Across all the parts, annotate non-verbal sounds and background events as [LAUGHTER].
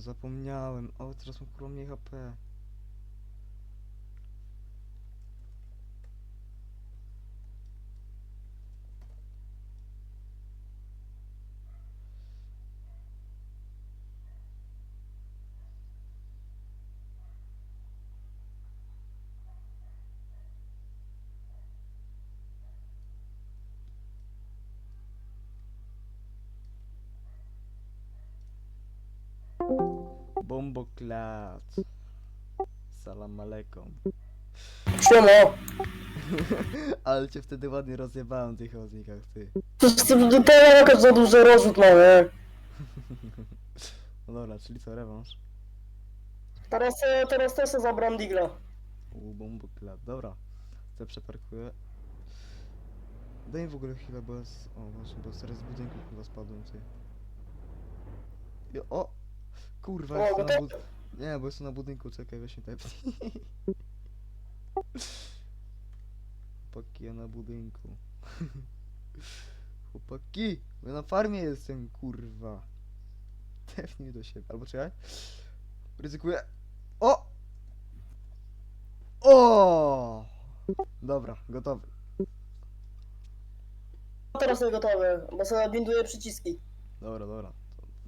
Zapomniałem. O, teraz mam kurwa mniej HP. Bomboklat. Salam aleikum. Siema. [LAUGHS] Ale cię wtedy ładnie rozjebałem w tych chodnikach, ty. To jest to jakaś za duży rozrzut? [LAUGHS] No dobra, czyli co, rewanż? Teraz, e, teraz też zabram digla. U, bomboklat, dobra. To przeparkuję. Daj mi w ogóle chwilę, bo jest... O, właśnie, bo z budynku chyba spadłem, ty. O! Kurwa, O, jestem na bud... Nie, bo jestem na budynku, czekaj, weź mi tepnij. Chłopaki, ja na budynku. Chłopaki, ja na farmie jestem, kurwa. Tepnij mnie do siebie, albo czekaj. Ryzykuję. O! O! Dobra, gotowy. Teraz jest gotowy, bo sobie binduję przyciski. Dobra, dobra.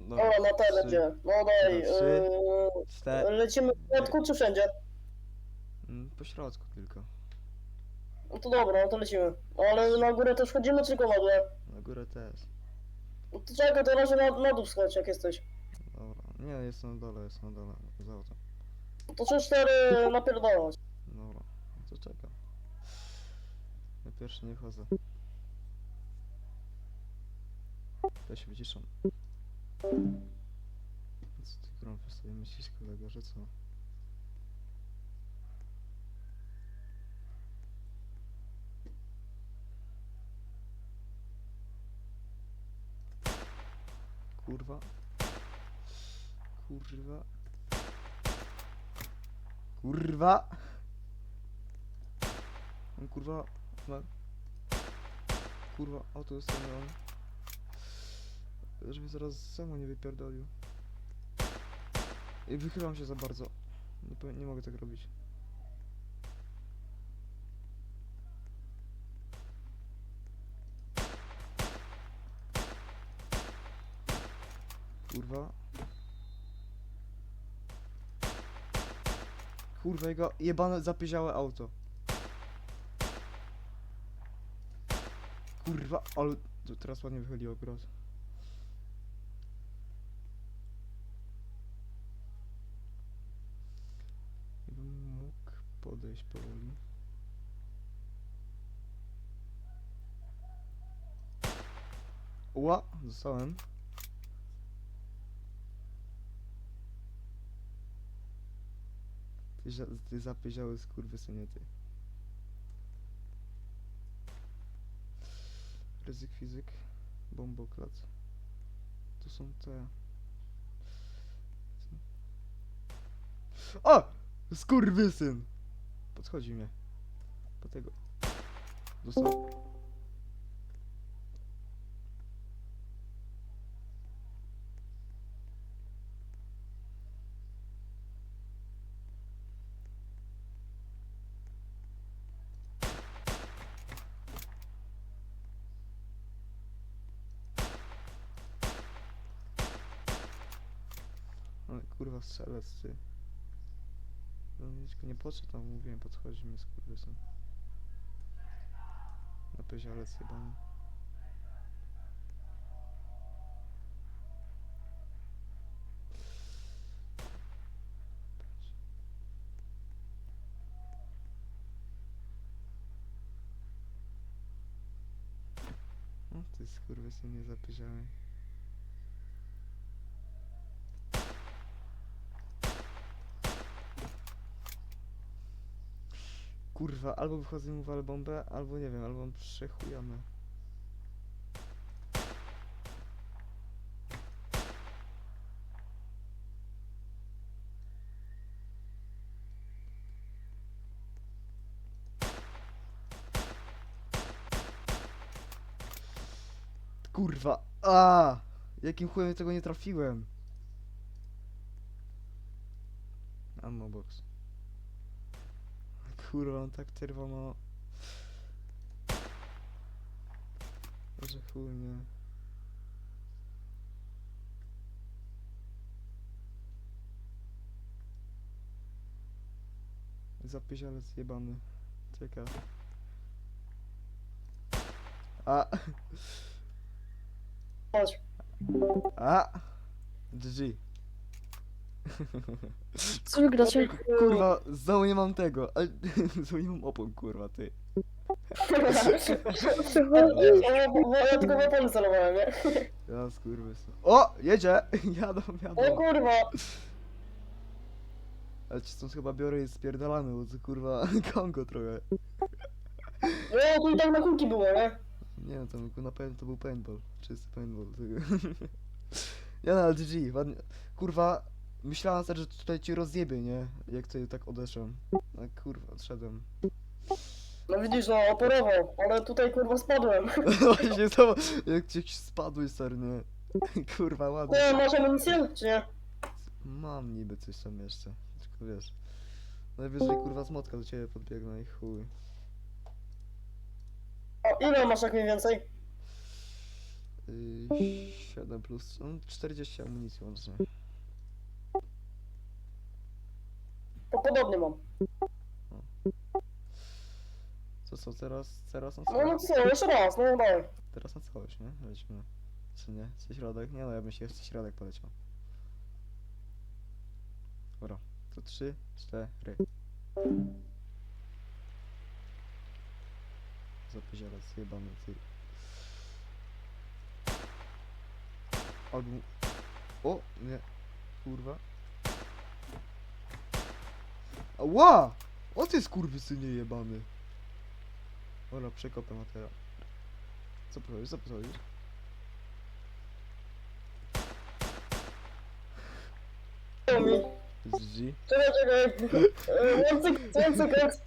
To- Dobra, Dobra, na te trzy, będzie. No daj. trzy, cztery. lecimy w środku czy wszędzie? Mm, Po środku tylko. No to dobra, no to lecimy. Ale na górę też chodzimy, czy tylko na dół? Na górę też. No to czekaj, to razie na, na dół schodź, jak jesteś. Dobra. Nie, jestem na dole, jestem na dole. Za autem. No To 3-4 napierdalać. Dobra. No to czekam. Ja pierwszy nie chodzę. Ja się wyciszam. Co ty grąfy sobie myślisz kolego, że co? Kurwa. Kurwa. Kurwa. On kurwa. Kurwa, auto jest on. Żeby zaraz samo nie wypierdolił. I wychylam się za bardzo. Nie, nie mogę tak robić. Kurwa. Kurwa, jego jebane zapieziałe auto. Kurwa, ale teraz ładnie wychodziło akurat. Powoli. Ła, zostałem. Ty, ty zapieziały skurwysynie, ty. Ryzyk fizyk. To są te... O! Skurwysyn! Podchodzi mnie. Po tego. Dostał. Kurwa strzelec ty. No nic nie podszedł tam, mówiłem, podchodzi mi skurwysyn. Na pozialec jebany. O ty skurwysyn nie zapieziałeś. Kurwa, albo wychodzę i mu bombę, albo nie wiem, albo mam przechujane. Kurwa, a Jakim chujem tego nie trafiłem? ammo box. Kurwa, on tak czerwono. Że chuj, nie. Zapyzialec jebany. Czeka. A! A! GG. Co wy gracie? Kurwa, znowu nie mam tego, ale znowu nie mam opon, kurwa, ty. Ja tylko w opony celowałem, nie? Ja skurwysy. O! Jedzie! Jadą, O jadą. kurwa! Ale ci stąd chyba biorę i spierdalamy, bo to kurwa Kongo trochę. No, tu i tak na kulki było, nie? Nie no, to na pewno to był paintball. Czysty paintball. Tego. Nie no, ale GG, ładnie. Kurwa, myślałem sobie, że tutaj ci rozjebie, nie? Jak tutaj tak odeszłem. No kurwa, odszedłem. No widzisz, no, oporował, ale tutaj kurwa spadłem. [LAUGHS] Właśnie to, jak ci spadłeś, stary, nie? [LAUGHS] Kurwa, ładnie. Nie, masz amunicję, czy nie? Mam niby coś tam jeszcze, tylko wiesz. Najwyżej kurwa z motka do ciebie podbiegnę i chuj. O, ile masz jak mniej więcej? Yy, 7 plus, no 40 amunicji łącznie. To podobnie mam. Co, co, teraz, teraz na No, no całość? co, jeszcze raz, no dawaj. Teraz na całość, nie? Lecimy. Czy nie? Czy środek? Nie no, ja bym się jeszcze środek poleciał. Dobra, to 3, 4. Zapyzielec, jebany ty. Albo... O! Nie. Kurwa. Ła! O ty skurwysynie jebany. Ola, przekopę materiał. Co powiesz, co mi. GG. Czekaj, czekaj. E, one second.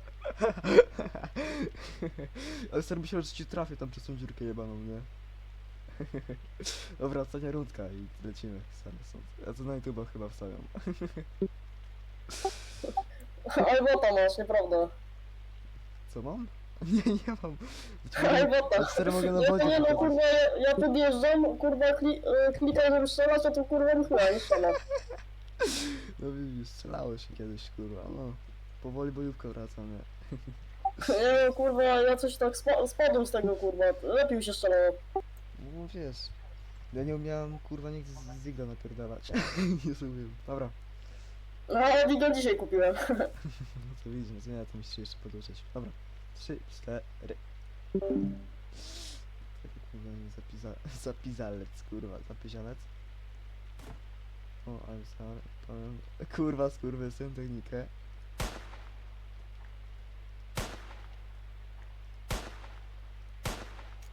Ale stary myślałem, że ci trafię tam przez tą dziurkę jebaną, nie? Dobra, ostatnia rundka i lecimy. Stary, stąd. Ja to na YouTube chyba wstawiam. [LAUGHS] Ajbota masz, nieprawda. Co mam? [LAUGHS] Nie, nie mam. Ajbota. Ja stary mogę na wodzie nie no, pokazać. kurwa, ja, ja podjeżdżam, kurwa, kli, e, klikam, żeby strzelać, a tu kurwa nie chyba nie. [LAUGHS] No widzisz, strzelało się kiedyś, kurwa, no. Powoli bojówka wraca, nie? Nie no, kurwa, ja coś tak spa spadłem z tego, kurwa. Lepiej mi się strzelało. No wiesz. Ja nie umiałem, kurwa, nigdy z Zigla napierdalać. nie umiem. Dobra. No, ale Diga dzisiaj kupiłem. No to widzimy, nie, to musicie jeszcze podłużyć. Dobra. Trzy, cztery. Taki kurwa nie zapisa [LAUGHS] zapizalec, kurwa, zapizialec. O, I'm sorry, powiem. Kurwa, skurwy, syn technikę.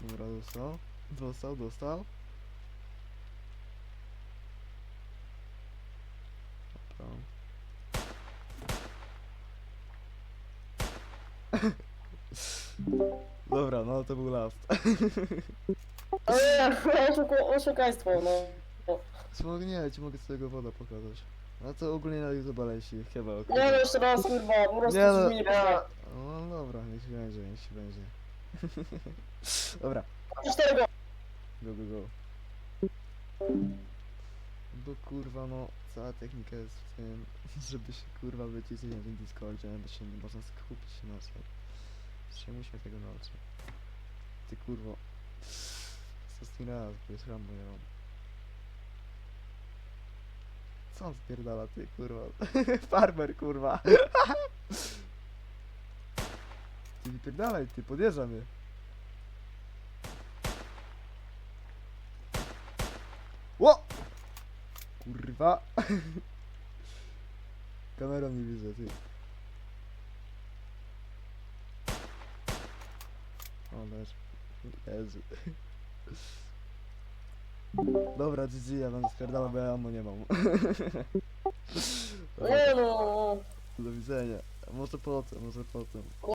Dobra, dostał. Dostał, dostał. Dobra. Dobra, no to był last. [LAUGHS] Ale oszuku, oszukaństwo, no. Co, nie, ja ci mogę swojego woda pokazać. A to ogólnie na YouTube leci, chyba. Nie no, jeszcze raz, kurwa, po prostu Nie no. No dobra, niech się będzie, niech się będzie. [LAUGHS] dobra, Cztery go. go, go, go. Bo kurwa no, cała technika jest w tym, [LAUGHS] żeby się kurwa wycisnąć tym Discordzie, bo się nie można skupić na co. Czemu się tego nauczy? Ty kurwo. Ostatni raz, bo jest Rambo, ja mam. Co on spierdala, ty kurwa? [LAUGHS] Farmer, kurwa. [LAUGHS] Ty wypierdalaj, ty, podjeżdża mnie. Ło! Kurwa. [LAUGHS] Kamerą nie widzę, ty. Leż. Jezu. Dobra, GG, ja będę spierdalał, bo ja ammo nie mam. Dobra, Nie no. do widzenia. Może potem, może potem.